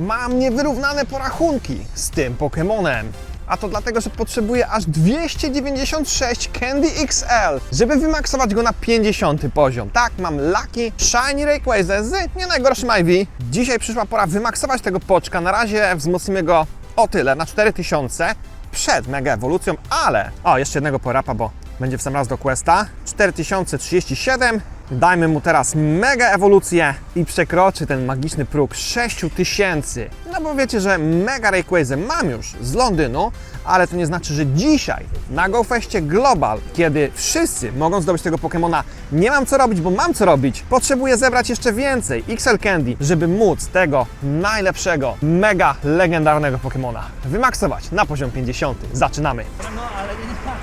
Mam niewyrównane porachunki z tym Pokemonem. A to dlatego, że potrzebuję aż 296 Candy XL, żeby wymaksować go na 50 poziom. Tak, mam Lucky Shiny Rayquaza z nie najgorszym IV. Dzisiaj przyszła pora wymaksować tego poczka. Na razie wzmocnimy go o tyle, na 4000 przed mega ewolucją, ale... O, jeszcze jednego porapa, bo będzie w sam raz do questa. 4037. Dajmy mu teraz mega ewolucję i przekroczy ten magiczny próg 6000. No bo wiecie, że mega Rayquaza mam już z Londynu, ale to nie znaczy, że dzisiaj na GoFestie Global, kiedy wszyscy mogą zdobyć tego Pokemona, nie mam co robić, bo mam co robić. Potrzebuję zebrać jeszcze więcej XL Candy, żeby móc tego najlepszego, mega legendarnego Pokemona wymaksować na poziom 50. Zaczynamy!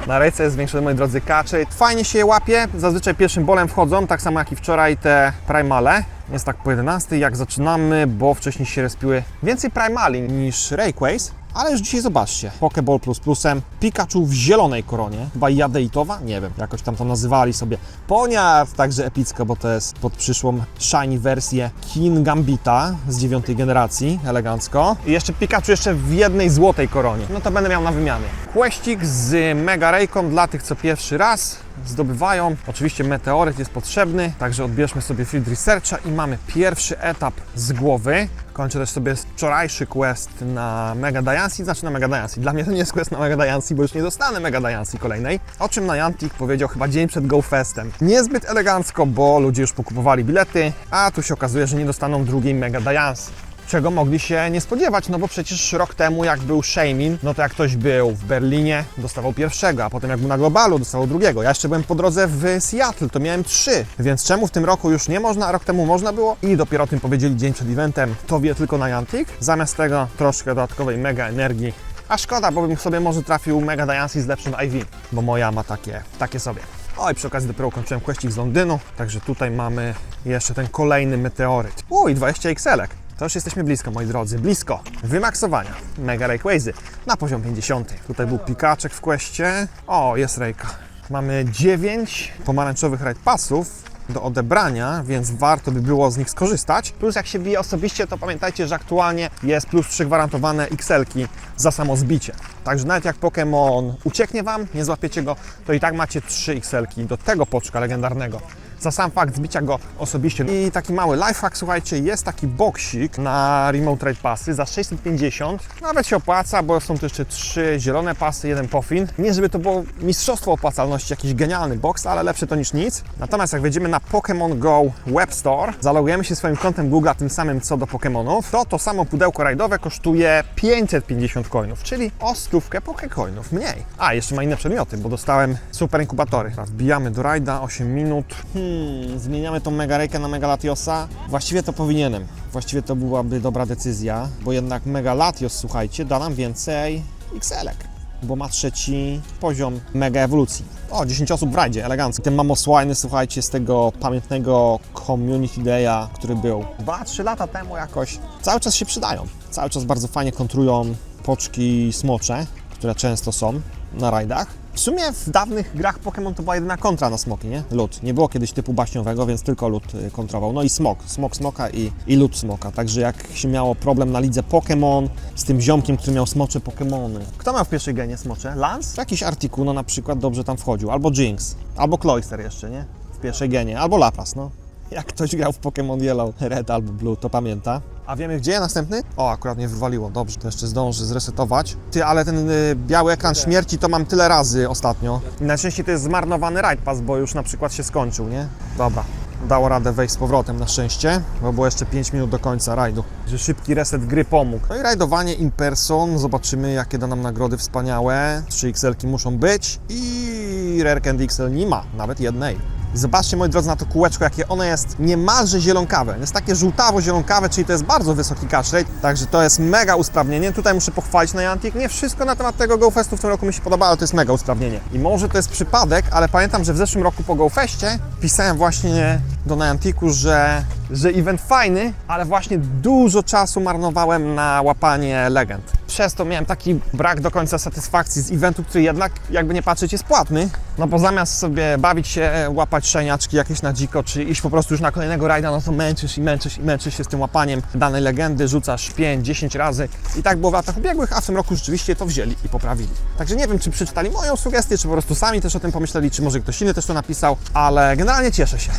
Na ręce jest zwiększony, moi drodzy, kaczy. Fajnie się je łapie, zazwyczaj pierwszym bolem wchodzą, tak samo jak i wczoraj te primale. Jest tak po 11, jak zaczynamy, bo wcześniej się respiły więcej primali niż Rayquaze. Ale już dzisiaj zobaczcie, Pokeball plus plusem, Pikachu w zielonej koronie, chyba jadeitowa, nie wiem, jakoś tam to nazywali sobie. Poniard, także epicko, bo to jest pod przyszłą shiny wersję King Gambita z dziewiątej generacji, elegancko. I jeszcze Pikachu jeszcze w jednej złotej koronie, no to będę miał na wymianie. Kłeścik z Mega Rayką dla tych, co pierwszy raz zdobywają. Oczywiście meteoryt jest potrzebny, także odbierzmy sobie Field Researcha i mamy pierwszy etap z głowy. Kończę też sobie wczorajszy quest na Mega Diancie, znaczy na Mega Diancie. Dla mnie to nie jest quest na Mega Diancie, bo już nie dostanę Mega Diancie kolejnej. O czym Niantic powiedział chyba dzień przed GoFestem. Niezbyt elegancko, bo ludzie już pokupowali bilety, a tu się okazuje, że nie dostaną drugiej Mega Diancie czego mogli się nie spodziewać, no bo przecież rok temu jak był Shamin, no to jak ktoś był w Berlinie, dostawał pierwszego, a potem jak był na globalu, dostawał drugiego. Ja jeszcze byłem po drodze w Seattle, to miałem trzy, więc czemu w tym roku już nie można, a rok temu można było? I dopiero o tym powiedzieli dzień przed eventem, to wie tylko Niantic. Zamiast tego troszkę dodatkowej mega energii a szkoda, bo bym sobie może trafił Mega Diancie z lepszym IV, bo moja ma takie, takie sobie. O i przy okazji dopiero ukończyłem kwestii z Londynu, także tutaj mamy jeszcze ten kolejny meteoryt. Uj, 20 XL-ek. To już jesteśmy blisko, moi drodzy, blisko wymaksowania Mega Rayquazy na poziom 50. Tutaj był Pikaczek w questie. O, jest Rayka. Mamy 9 pomarańczowych Raid Passów do odebrania, więc warto by było z nich skorzystać. Plus jak się bije osobiście, to pamiętajcie, że aktualnie jest plus 3 gwarantowane XL-ki za samo zbicie. Także nawet jak Pokémon ucieknie Wam, nie złapiecie go, to i tak macie 3 XL-ki do tego poczka legendarnego za sam fakt zbicia go osobiście. I taki mały lifehack, słuchajcie, jest taki boksik na Remote Trade Passy za 650. Nawet się opłaca, bo są tu jeszcze trzy zielone pasy, jeden pofin. Nie żeby to było mistrzostwo opłacalności, jakiś genialny boks, ale lepsze to niż nic. Natomiast jak wejdziemy na Pokémon Go Web Store, zalogujemy się swoim kontem Google, tym samym co do Pokémonów, to to samo pudełko rajdowe kosztuje 550 coinów, czyli o stówkę Pokecoinów mniej. A, jeszcze ma inne przedmioty, bo dostałem super inkubatory. Wbijamy do rajda, 8 minut. Hmm, zmieniamy tą Mega Raykę na Mega Latiosa. Właściwie to powinienem. Właściwie to byłaby dobra decyzja, bo jednak Mega Latios, słuchajcie, da nam więcej XL-ek bo ma trzeci poziom mega ewolucji. O, 10 osób w rajdzie, elegancko. Ten mamosłajny, słuchajcie, z tego pamiętnego Community Day'a, który był 2-3 lata temu jakoś, cały czas się przydają. Cały czas bardzo fajnie kontrują poczki smocze, które często są na rajdach. W sumie w dawnych grach Pokémon to była jedyna kontra na smoki, nie? Lód. Nie było kiedyś typu baśniowego, więc tylko lód y, kontrował. No i smok. Smok smoka i, i lód smoka. Także jak się miało problem na lidze Pokémon z tym ziomkiem, który miał smocze Pokémony. Kto miał w pierwszej genie smocze? Lance? Jakiś Articuno na przykład dobrze tam wchodził. Albo Jinx. Albo Cloyster jeszcze, nie? W pierwszej genie. Albo Lapras, no. Jak ktoś grał w Pokémon Yellow, Red albo Blue, to pamięta. A wiemy gdzie następny? O, akurat mnie wywaliło, dobrze, to jeszcze zdąży zresetować. Ty, ale ten y, biały ekran śmierci to mam tyle razy ostatnio. I najczęściej to jest zmarnowany Ride Pass, bo już na przykład się skończył, nie? Dobra, dało radę wejść z powrotem na szczęście, bo było jeszcze 5 minut do końca rajdu. Że szybki reset gry pomógł. No i rajdowanie in person, zobaczymy jakie da nam nagrody wspaniałe. 3 XL-ki muszą być i Rare Candy XL nie ma, nawet jednej. Zobaczcie, moi drodzy, na to kółeczko, jakie ono jest niemalże zielonkawe. Jest takie żółtawo-zielonkawe, czyli to jest bardzo wysoki catch rate, także to jest mega usprawnienie. Tutaj muszę pochwalić Niantic. Nie wszystko na temat tego GoFestu w tym roku mi się podoba, ale to jest mega usprawnienie. I może to jest przypadek, ale pamiętam, że w zeszłym roku po GoFestie pisałem właśnie do Nianticu, że, że event fajny, ale właśnie dużo czasu marnowałem na łapanie legend. przez to miałem taki brak do końca satysfakcji z eventu, który jednak, jakby nie patrzeć, jest płatny. No bo zamiast sobie bawić się, łapać szeniaczki jakieś na dziko, czy iść po prostu już na kolejnego rajda, no to męczysz i męczysz i męczysz się z tym łapaniem danej legendy, rzucasz 5-10 razy. I tak było w latach ubiegłych, a w tym roku rzeczywiście to wzięli i poprawili. Także nie wiem, czy przeczytali moją sugestię, czy po prostu sami też o tym pomyśleli, czy może ktoś inny też to napisał, ale generalnie cieszę się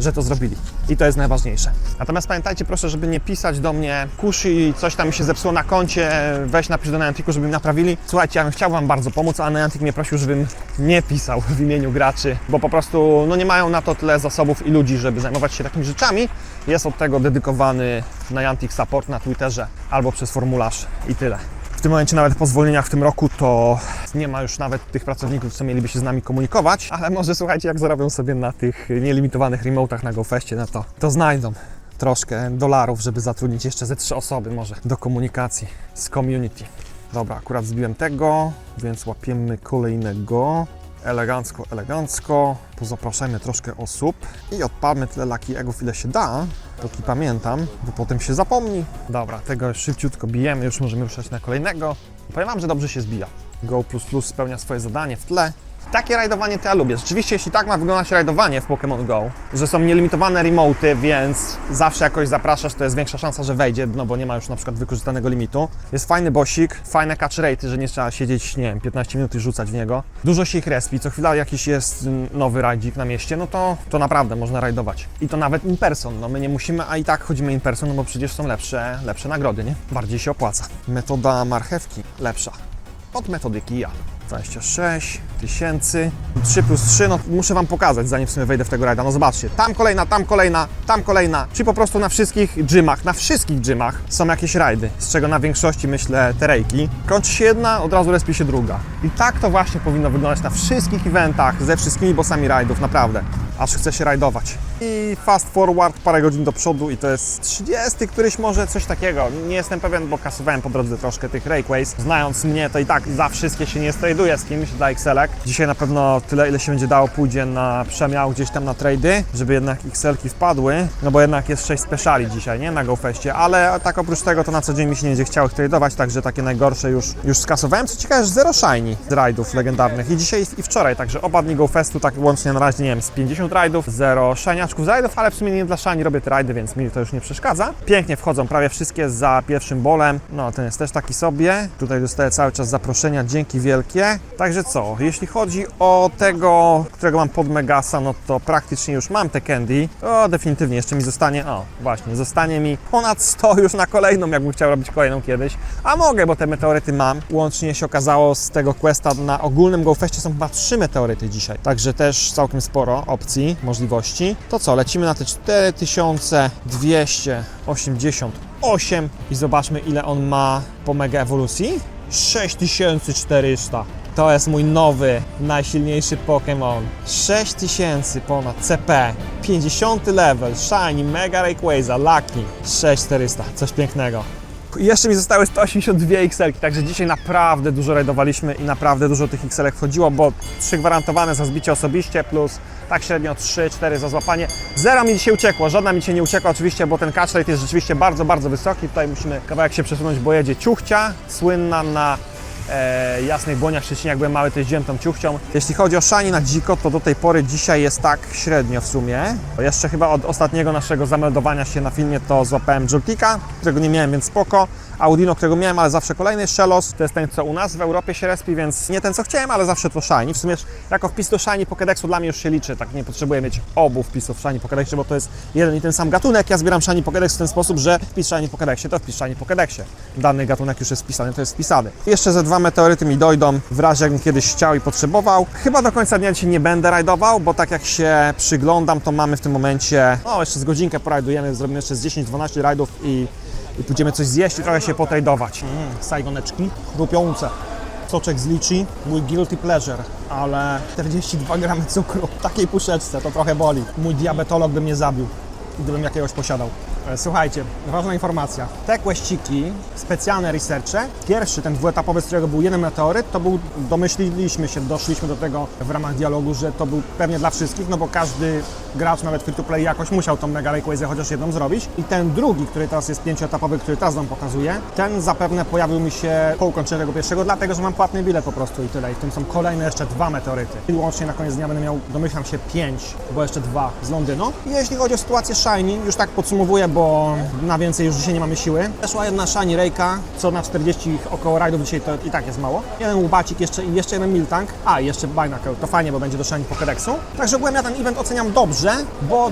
że to zrobili. I to jest najważniejsze. Natomiast pamiętajcie proszę, żeby nie pisać do mnie kushi, coś tam mi się zepsuło na koncie, weź napisz do Nianticu, żeby mi naprawili. Słuchajcie, ja bym chciał Wam bardzo pomóc, a Niantic mnie prosił, żebym nie pisał w imieniu graczy, bo po prostu no, nie mają na to tyle zasobów i ludzi, żeby zajmować się takimi rzeczami. Jest od tego dedykowany Niantic Support na Twitterze albo przez formularz i tyle. W tym momencie nawet po zwolnieniach w tym roku to nie ma już nawet tych pracowników, co mieliby się z nami komunikować, ale może słuchajcie, jak zarobią sobie na tych nielimitowanych remotach na GoFestie, no to, to znajdą troszkę dolarów, żeby zatrudnić jeszcze ze trzy osoby może do komunikacji z community. Dobra, akurat zbiłem tego, więc łapiemy kolejnego. Elegancko, elegancko. Pozapraszajmy troszkę osób i odpalmy tyle laki egów, ile się da, póki pamiętam, bo potem się zapomni. Dobra, tego szybciutko bijemy, już możemy ruszać na kolejnego. Powiem Wam, że dobrze się zbija. Go spełnia swoje zadanie w tle. Takie rajdowanie to ja lubię. Rzeczywiście, jeśli tak ma wyglądać rajdowanie w Pokémon Go, że są nielimitowane remoty, więc zawsze jakoś zapraszasz, to jest większa szansa, że wejdzie, no bo nie ma już na przykład wykorzystanego limitu. Jest fajny bosik, fajne catch rate, że nie trzeba siedzieć, nie wiem, 15 minut i rzucać w niego. Dużo się ich respi, co chwila jakiś jest mm, nowy rajdzik na mieście, no to, to naprawdę można rajdować. I to nawet in person, no my nie musimy, a i tak chodzimy in person, no bo przecież są lepsze, lepsze nagrody, nie? Bardziej się opłaca. Metoda marchewki lepsza od metody kija. 26 tysięcy, 3 plus 3, no muszę Wam pokazać, zanim w sumie wejdę w tego rajda. No zobaczcie, tam kolejna, tam kolejna, tam kolejna, czy po prostu na wszystkich gymach, na wszystkich gymach są jakieś rajdy, z czego na większości myślę te rejki. Kończy się jedna, od razu respi się druga. I tak to właśnie powinno wyglądać na wszystkich eventach, ze wszystkimi bossami rajdów, naprawdę. Aż chce się rajdować. I fast forward parę godzin do przodu i to jest 30 któryś może coś takiego. Nie jestem pewien, bo kasowałem po drodze troszkę tych rakeways. Znając mnie, to i tak za wszystkie się nie straduję z kimś dla XL-ek. Dzisiaj na pewno tyle, ile się będzie dało, pójdzie na przemiał gdzieś tam na trady, żeby jednak XL-ki wpadły, no bo jednak jest 6 speciali dzisiaj, nie? Na GoFestie, ale tak oprócz tego to na co dzień mi się nie będzie chciało tradować, także takie najgorsze już, już skasowałem. Co ciekawe, że zero shiny z rajdów legendarnych i dzisiaj i wczoraj, także oba dni GoFestu tak łącznie na razie, nie wiem, z 50 rajdów, zero shiniaczków z rajdów, ale w sumie nie dla shiny robię te rajdy, więc mi to już nie przeszkadza. Pięknie wchodzą prawie wszystkie za pierwszym bolem, no ten jest też taki sobie, tutaj dostaję cały czas zaproszenia, dzięki wielkie. Także co, jeśli chodzi o tego, którego mam pod Megasa, no to praktycznie już mam te candy. O, definitywnie, jeszcze mi zostanie, o właśnie, zostanie mi ponad 100 już na kolejną, jakbym chciał robić kolejną kiedyś. A mogę, bo te meteoryty mam. Łącznie się okazało z tego questa na ogólnym GoFestie są chyba 3 meteoryty dzisiaj. Także też całkiem sporo opcji, możliwości. To co, lecimy na te 4288 i zobaczmy ile on ma po mega ewolucji. 6400. To jest mój nowy, najsilniejszy Pokémon. 6000 ponad CP, 50 level, Shiny, Mega Rayquaza, Lucky, 6400. Coś pięknego. Jeszcze mi zostały 182 XL, także dzisiaj naprawdę dużo rajdowaliśmy i naprawdę dużo tych XL wchodziło, bo 3 gwarantowane za zbicie osobiście plus tak średnio 3-4 za złapanie. Zero mi dzisiaj uciekło, żadna mi dzisiaj nie uciekła oczywiście, bo ten catch rate jest rzeczywiście bardzo, bardzo wysoki. Tutaj musimy kawałek się przesunąć, bo jedzie ciuchcia, słynna na e, jasnych błoniach Szczecinie, jak byłem mały, to jeździłem tą ciuchcią. Jeśli chodzi o szani na dziko, to do tej pory dzisiaj jest tak średnio w sumie. Jeszcze chyba od ostatniego naszego zameldowania się na filmie to złapałem Joltika, którego nie miałem, więc spoko. Audino, którego miałem, ale zawsze kolejny Shellos. To jest ten, co u nas w Europie się respi, więc nie ten, co chciałem, ale zawsze to Shiny. W sumie jako wpis do Shiny Pokédexu dla mnie już się liczy, tak nie potrzebuję mieć obu wpisów w Shiny Pokédexie, bo to jest jeden i ten sam gatunek. Ja zbieram Shiny Pokédex w ten sposób, że wpis Shiny Pokédexie to wpis Shiny Pokédexie. Dany gatunek już jest wpisany, to jest wpisany. Jeszcze ze dwa meteoryty mi dojdą, w razie jakbym kiedyś chciał i potrzebował. Chyba do końca dnia dzisiaj nie będę rajdował, bo tak jak się przyglądam, to mamy w tym momencie, no jeszcze z godzinkę porajdujemy, zrobimy jeszcze z 10-12 rajdów i i pójdziemy coś zjeść i trochę się potrajdować. Mm, sajgoneczki, rupiące. Soczek z mój guilty pleasure, ale 42 gramy cukru w takiej puszeczce, to trochę boli. Mój diabetolog by mnie zabił, gdybym jakiegoś posiadał. E, Słuchajcie, ważna informacja. Te kłeściki, specjalne researche, pierwszy, ten dwuetapowy, z którego był jeden meteoryt, to był, domyśliliśmy się, doszliśmy do tego w ramach dialogu, że to był pewnie dla wszystkich, no bo każdy gracz, nawet free to play jakoś musiał tą Mega Rayquaza chociaż jedną zrobić. I ten drugi, który teraz jest pięcioetapowy, który teraz Wam pokazuję, ten zapewne pojawił mi się po ukończeniu tego pierwszego, dlatego, że mam płatny bilet po prostu i tyle. I w tym są kolejne jeszcze dwa meteoryty. I łącznie na koniec dnia będę miał, domyślam się, pięć, bo jeszcze dwa z Londynu. I jeśli chodzi o sytuację Shiny, już tak podsumowuję, bo na więcej już dzisiaj nie mamy siły. Weszła jedna Shiny Rejka, co na 40 około rajdów dzisiaj to i tak jest mało. Jeden łubacik jeszcze jeszcze jeden Miltank. A, jeszcze Binacle, to fajnie, bo będzie do Shiny Pokédexu. Także ogółem ja ten event oceniam dobrze, bo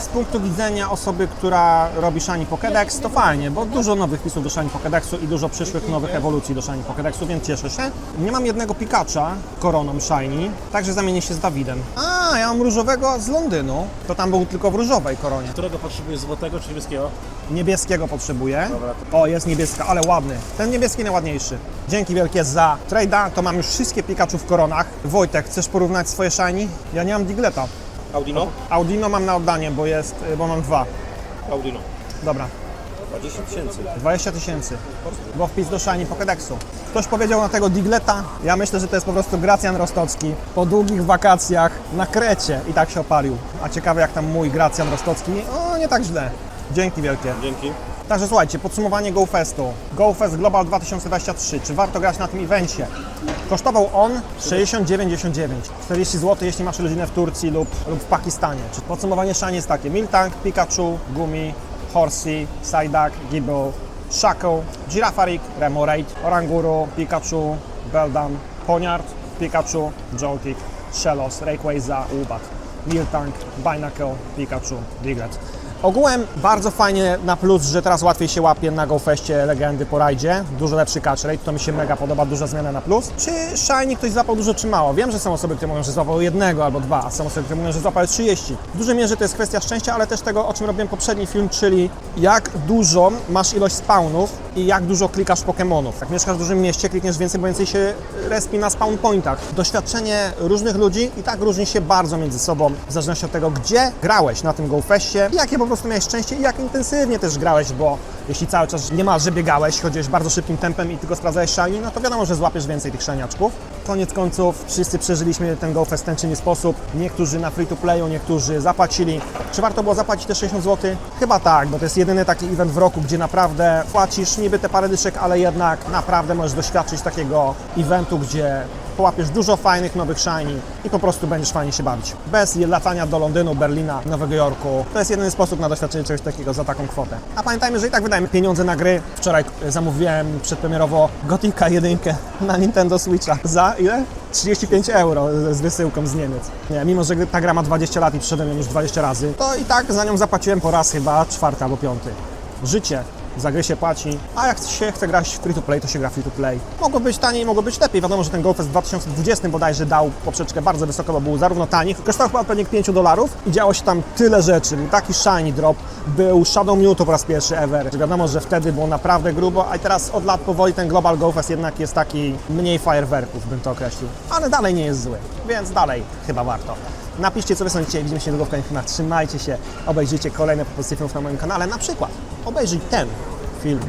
z punktu widzenia osoby, która robi Shiny Pokédex, to fajnie, bo dużo nowych wpisów do Shiny Pokédexu i dużo przyszłych nowych ewolucji do Shiny Pokédexu, więc cieszę się. Nie mam jednego Pikacha koroną Shiny, także zamienię się z Dawidem. A, ja mam różowego z Londynu. To tam był tylko w różowej koronie. Którego potrzebujesz złotego czy niebieskiego? Niebieskiego potrzebuję. Dobra, O, jest niebieska, ale ładny. Ten niebieski najładniejszy. Dzięki wielkie za trade'a. To mam już wszystkie Pikachu w koronach. Wojtek, chcesz porównać swoje shiny? Ja nie mam Digleta. Audino? Audino mam na oddanie, bo jest, bo mam dwa. Audino. Dobra, 20 tysięcy. 20 tysięcy. Bo wpis do Shiny Pokédexu. Ktoś powiedział na tego Digleta. Ja myślę, że to jest po prostu Gracjan Rostocki po długich wakacjach na Krecie i tak się opalił. A ciekawe jak tam mój Gracjan Rostocki. O, nie tak źle. Dzięki wielkie. Dzięki. Także słuchajcie, podsumowanie GoFestu. GoFest Global 2023. Czy warto grać na tym evencie? Kosztował on 60,99. 40 zł, jeśli masz rodzinę w Turcji lub, lub w Pakistanie. Czy podsumowanie szani jest takie. Miltank, Pikachu, Gumi, Horsey, Psyduck, Gible, Shackle, Girafarik, Remoraid, Oranguru, Pikachu, Beldam, Poniard, Pikachu, Joltik, Shellos, Rayquaza, Ubat, Miltank, Binacle, Pikachu, Diglett. Ogółem bardzo fajnie na plus, że teraz łatwiej się łapie na GoFestie legendy po rajdzie. Dużo lepszy catch rate, to mi się mega podoba, duża zmiana na plus. Czy Shiny ktoś złapał dużo czy mało? Wiem, że są osoby, które mówią, że złapał jednego albo dwa, a są osoby, które mówią, że złapał 30. W dużej mierze to jest kwestia szczęścia, ale też tego, o czym robiłem poprzedni film, czyli jak dużo masz ilość spawnów i jak dużo klikasz Pokémonów. Jak mieszkasz w dużym mieście, klikniesz więcej, bo więcej się respi na spawn pointach. Doświadczenie różnych ludzi i tak różni się bardzo między sobą, w zależności od tego, gdzie grałeś na tym GoFestie, i jakie po prostu miałeś szczęście i jak intensywnie też grałeś, bo jeśli cały czas niemalże biegałeś, chodziłeś bardzo szybkim tempem i tylko sprawdzałeś shiny, no to wiadomo, że złapiesz więcej tych szaniaczków. Koniec końców wszyscy przeżyliśmy ten GoFest w ten czy sposób. Niektórzy na free to playu, niektórzy zapłacili. Czy warto było zapłacić te 60 zł? Chyba tak, bo to jest jedyny taki event w roku, gdzie naprawdę płacisz niby te parę dyszek, ale jednak naprawdę możesz doświadczyć takiego eventu, gdzie połapiesz dużo fajnych nowych shiny i po prostu będziesz fajnie się bawić. Bez latania do Londynu, Berlina, Nowego Jorku. To jest jedyny sposób na doświadczenie czegoś takiego za taką kwotę. A pamiętajmy, że i tak wydajemy pieniądze na gry. Wczoraj zamówiłem przedpremierowo Gotika 1 na Nintendo Switcha. Za ile? 35 euro z wysyłką z Niemiec. Nie, mimo że ta gra ma 20 lat i przyszedłem już 20 razy, to i tak za nią zapłaciłem po raz chyba czwarty albo piąty. Życie. Za gry się płaci, a jak się chce grać free to play, to się gra free to play. Mogło być taniej, mogło być lepiej. Wiadomo, że ten GoFest w 2020 bodajże dał poprzeczkę bardzo wysoko, bo był zarówno tani, kosztował chyba pewnie 5 dolarów i działo się tam tyle rzeczy. Był taki shiny drop, był Shadow Mewtwo po raz pierwszy ever. Wiadomo, że wtedy było naprawdę grubo, a teraz od lat powoli ten Global GoFest jednak jest taki mniej fajerwerków, bym to określił. Ale dalej nie jest zły, więc dalej chyba warto. Napiszcie, co wy sądzicie, widzimy się niedługo w kolejnych filmach. Trzymajcie się, obejrzyjcie kolejne propozycje filmów na moim kanale, na przykład obejrzyj ten film.